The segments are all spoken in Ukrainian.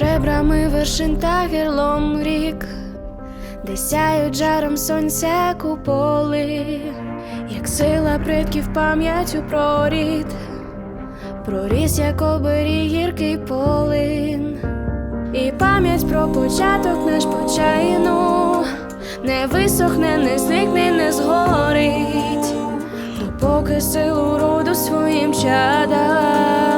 ребрами вершин та гірлом рік, де сяють жаром сонця куполи, як сила предків пам'яттю про рід, проріс, як оберіг гіркий полин, і пам'ять про початок наш почайну не висохне, не зникне, не згорить, допоки силу роду своїм чадам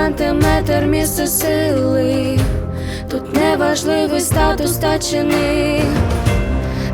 сантиметр місце сили, тут неважливий статус та чини,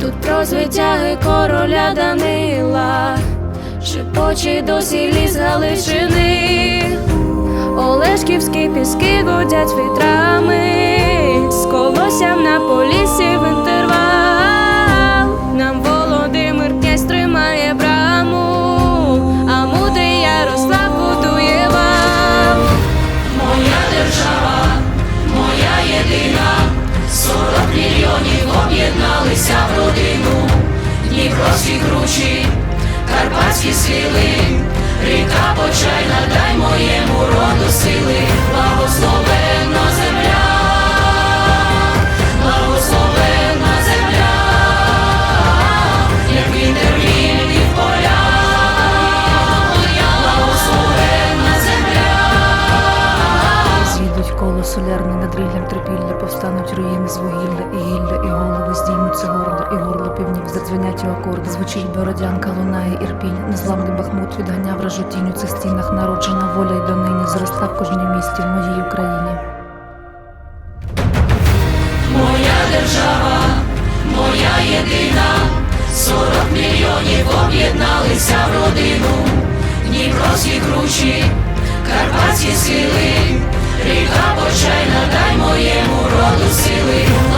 тут про звитяги короля Данила, шепоче досі ліс Галичини, Олешківські піски гудять вітрами, з колоссям на полісі в карпатські схили, ріка почайна, дай моєму роду сили, благословенна Солярне над ріллям трипілля, повстануть руїни з вугілля і гілля, і голови здіймуться гордо, і горло півнів задзвенять у акорди. Звучить бородянка, лунає ірпінь. Незламний бахмут відганяв вражу у цих стінах. Народжена воля й донині зросла в кожній місті в моїй Україні. Моя держава, моя єдина, сорок мільйонів об'єдналися в родину, Дніпровські кручі, карпатські схили, ріка почайна, дай моєму роду сили.